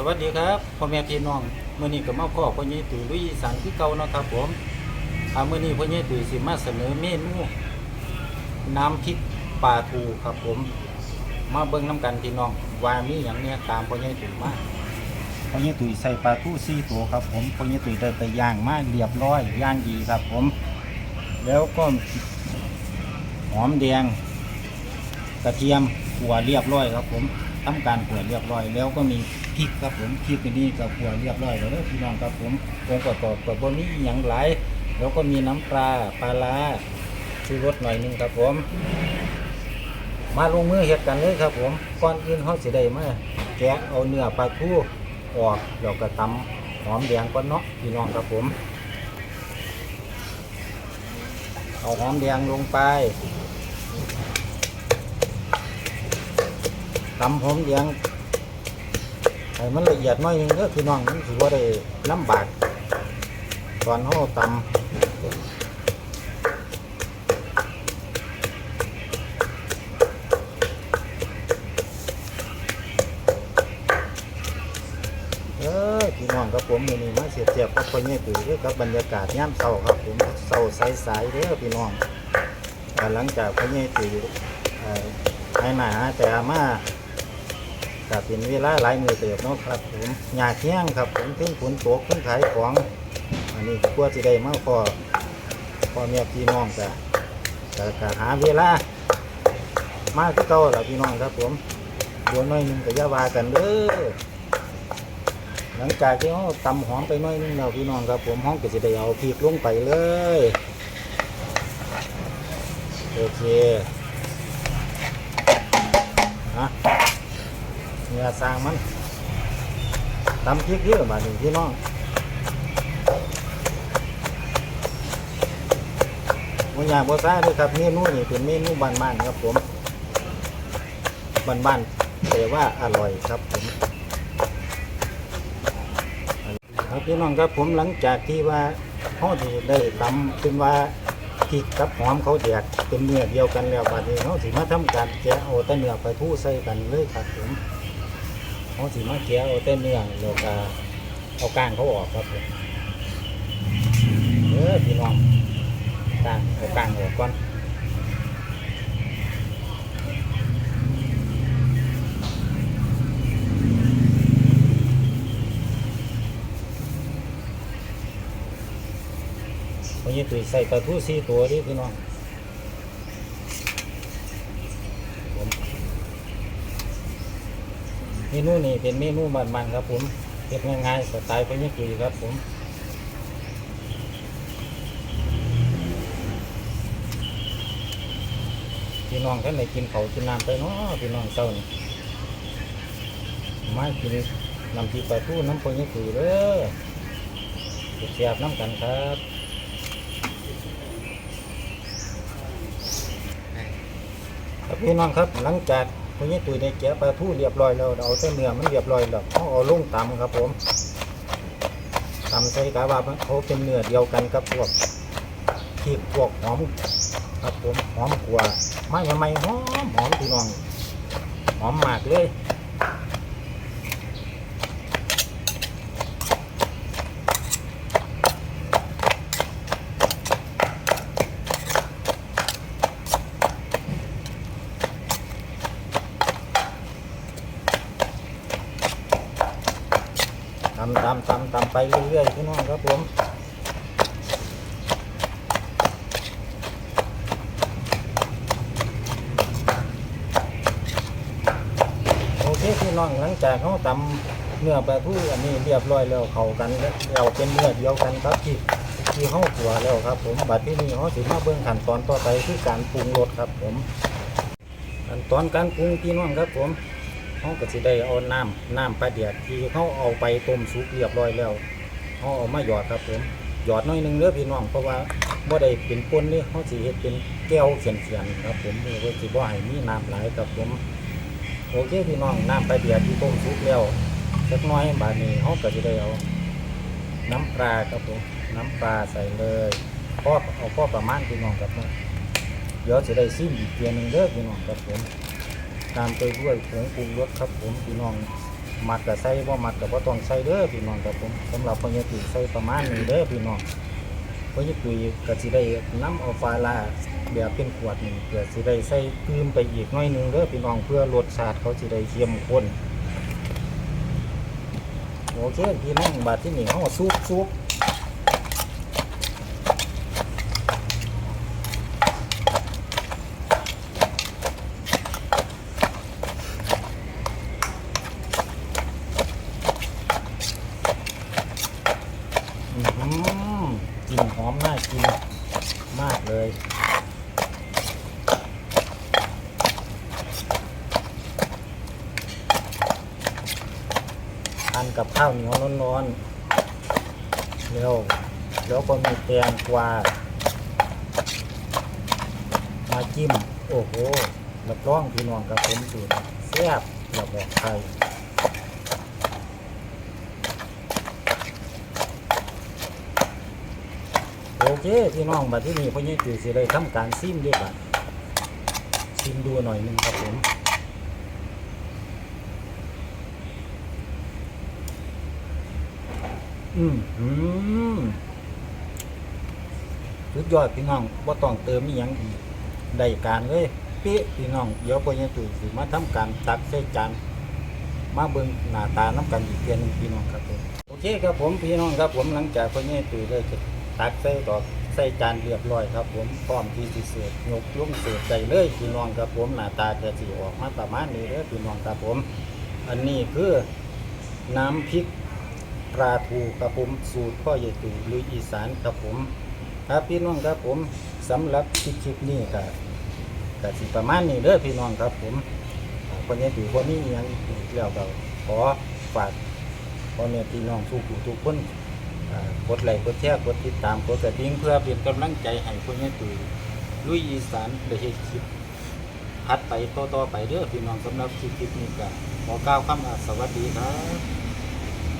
สวัสดีครับพ่อแม่พี่น้องเมื่อนี้ก็มาพ่อพ่อใหญ่ตุ๋ยลุยสานคือเก่านะครับผมอาเมื่อนี้พ่อใหญ่ตุ๋ยสิมาเสนอเมนูน้ำพริกปลาทูครับผม มาเบิ่งน้ำกันพี่น้องว่ามีอย่างเนี้ยตามพ่อใหญ่ตุ๋ยมาพ่อใหญ่ตุ๋ยใส่ปลาทูสี่ตัวครับผมพ่อใหญ่ตุ๋ยได้ไปย่างมาเรียบร้อยย่างดีครับผม แล้วก็หอมแดง กระเทียมขัวเรียบร้อยครับผม ทำการขัวเรียบร้อย แล้วก็มีพริกครับผมพริกอันนี้ก็ขัวเรียบร้อยแล้วพี่น้องครับผมองค์ประกอบกับบนนี้อย่างหลายแล้วก็มีน้ำปลาปลาร้าชูรสหน่อยหนึงครับผม มาลงมือเฮ็ดกันเลยครับผมก่อนอื่นเขาสิได้มาแกะเอาเนื้อปลาทูออกแล้วก็ตำหอมแดงก่อนเนาะพี่น้องครับผม เอาหอมแดงลงไป ตำหอมแดงให้มันละเอียดหน้อยนึงเด้อน้องมันถือว่าได้ลำบากตอนเขาตำเออพี่น้องครับผมมือนี้มาเสียเสียบกับพ่อใหญ่ตุ๋ยเด้อกับบรรยากาศยามเช้าครับผมเช้าสายๆเด้อพี่น้องหลังจากพ่อใหญ่ตุ๋ยเอ่อหายหน้าแต่มา ก็เป็นเวลาหลายมือเติบเนาะครับผมหยาแข้งครับผมเพิ่งฝนตกเพิ่งขายของ อันนี้กลัวสิได้มาพอพ่อแม่พี่น้องก็ก็ก็หาเวลา มาคือเก่าล่ะพี่น้องครับผมดวน้อยหนึงก็อย่าว่ากันเด้อหลังจากที่เราตำหอมไปน้อยหนึงแล้วพี่น้องครับผมห้องก็จะได้เอาพริกลงไปเลยโอเคฮะ เนื้อสร้างมันตำพริกเยอะบาดนี้พี่น้องบางอยางบอซ่าด้วยครับเมนูนี่เป็นเมนูบ้านๆครับผมบ้านๆแต่ว่าอร่อยครับผมครับพี่น้องครับผมหลังจากที่ว่าเขาที่ได้ตำเป็นว่าพริกกับหอมเขาแดกเป็นเนื้อเดียวกันแล้วบัดนี้เขาสิมาทำการแกะเอาแต่เนื้อไปทู่ใส่กันเลยครับผม เขาสิมาแกะเอาแต่เนื้อแล้วก็เอาก้างเขาออกครับผมเออพี่น้องกลางเอากลางออกก่อนวันนี้ตุยใส่ปลาทูสี่ตัวดิพี่น้องผม เมนูนี้เป็นเมนูบ้านๆครับผมเก็บง่ายๆสไตล์พญาตุยครับผมพี่น้องท่านไหนกินเขากินน้ำไปเนาะพี่น้องเศร้านี่มากินน้ำพริกปลาทูน้ำปนยี่ถือเด้อเสียบน้ำกันครับครับพี่น้องครับหลังจาก พญตุยในแกะปลาทูเรียบร้อยแล้วเอาแต่เนื้อมันเรียบร้อยแล้วเขาเอาลงตำครับผมตำใส่กะว่าเขาเป็นเนื้อเดียวกันกับพวกขีบพวกหอมครับผมหอมกว่าไม่ทำไมหอมหอมพี่น้องหอมมากเลย ตำตำตำตำไปเรื่อยๆพี่น้องครับผมโอเคพี่น้องหลังจากเขาตำเนื้อปลาทูอันนี้เรียบร้อยแล้วเข้ากันแล้วเราเป็นเนื้อเดียวกันครับที่ที่เขาขัวแล้วครับ ผมบัดที่นี่เขาสิมาเบิ่งขั้นตอนต่อไปคือการปรุงรสครับ ผมขั้นตอนการปรุงพี่น้องครับผม เขาก็สิได้เอาน้ำน้ำปลาเดียดที่เขาเอาไปต้มสุกเรียบร้อยแล้วเขาเอามาหยอดครับผมหยอดน้อยหนึงเด้อพี่น้องเพราะว่าบ่ได้เป็นป่นนี่เขาสิเฮ็ดเป็นแก้วเขียนๆครับผมเพื่อสิบ่ให้มีน้ำหลายครับผมโอเคพี่น้องน้ำไปเดือดที่ต้มสุกแล้วสักน้อยบาดนี้เขาก็จะได้เอาน้ำปลาครับผมน้ำปลาใส่เลยพ่อเอาพ่อประมาณพี่น้องครับเดี๋ยวจะได้ซิมอีกเทียหนึ่งเด้อพี่น้องครับผม ตามไปด้วยผงปรุงรสครับผมพี่น้องมักก็ใส่บ่มักก็บ่ต้องใส่เด้อพี่น้องครับผมสำหรับพญ่ตุ๋ยใส่ประมาณนี้เด้อพี่น้องพญ่ตุ๋ยก็สิได้นํเอาฟาลาแบบเป็นขวดนี่เพื่อสิได้ใส่เพิ่มไปอีกหน่อยหนึงเด้อพี่น้องเพื่อรสชาติเขาสิได้เข้มข้นโอเคพี่น้องบาดที่นี่เฮาซุปซุป อื้อหือกลิ่นหอมน่ากินมากเลย ทานกับข้าวเหนียวร้อนๆแล้วแล้วก็มีแตงกวามาจิ้ม โอ้โหรับรองพี่น้องกับผมสูตรแซ่บอย่าบอกใครโอเคพี่น้องบัดที่นี่พ่อใหญ่ตุ๋ยสิได้ทำการซิมด้วยบัดซิมดูหน่อยหนึงครับผม อืมอืมสุดยอดพี่น้องว่าต้องเติมอีหยังอีกได้การเลยเป๊ะพี่น้องเดี๋ยวพอใหญ่ตุ๋ยสิมาทำการตักใส่จานมาเบิ่งหน้าตาน้ำกันอีกเทียหนึงพี่น้องครับผมโอเคครับผมพี่น้องครับผมหลังจากพอใหญ่ตุ๋ยได้ตักใส่ดอกใส่จานเรียบร้อยครับ ผมพร้อมที่สิเสิร์ฟยกลุ่มเสิร์ฟได้เลยพี่น้องครับผมหน้าตาจะสีออกมาประมาณนี้เด้อพี่น้องครับผม อันนี้คือน้ำพริก ปลาทูครับผมสูตรพ่อใหญ่ตู่ลุยอีสานครับผมครับพี่น้องครับผมสำหรับคลิปคลิปนี้ก็ก็สิประมาณนี้เด้อพี่น้องครับผมอ่าพ่อใหญ่ตู่พ่อมีอิหยังอีกแล้วก็ขอฝากพ่อแม่พี่น้องทุกผู้ทุกคนกดไลค์กดแชร์กดติดตามกดกระดิ่งเพื่อเป็นกำลังใจให้คนนี้ตื่นลุยอีสานได้เฮ็ดคลิปพัดไปต่อๆไปเด้อพี่น้องสำหรับคลิปคลิปนี้ก็ขอกล่าวคำสวัสดีครับ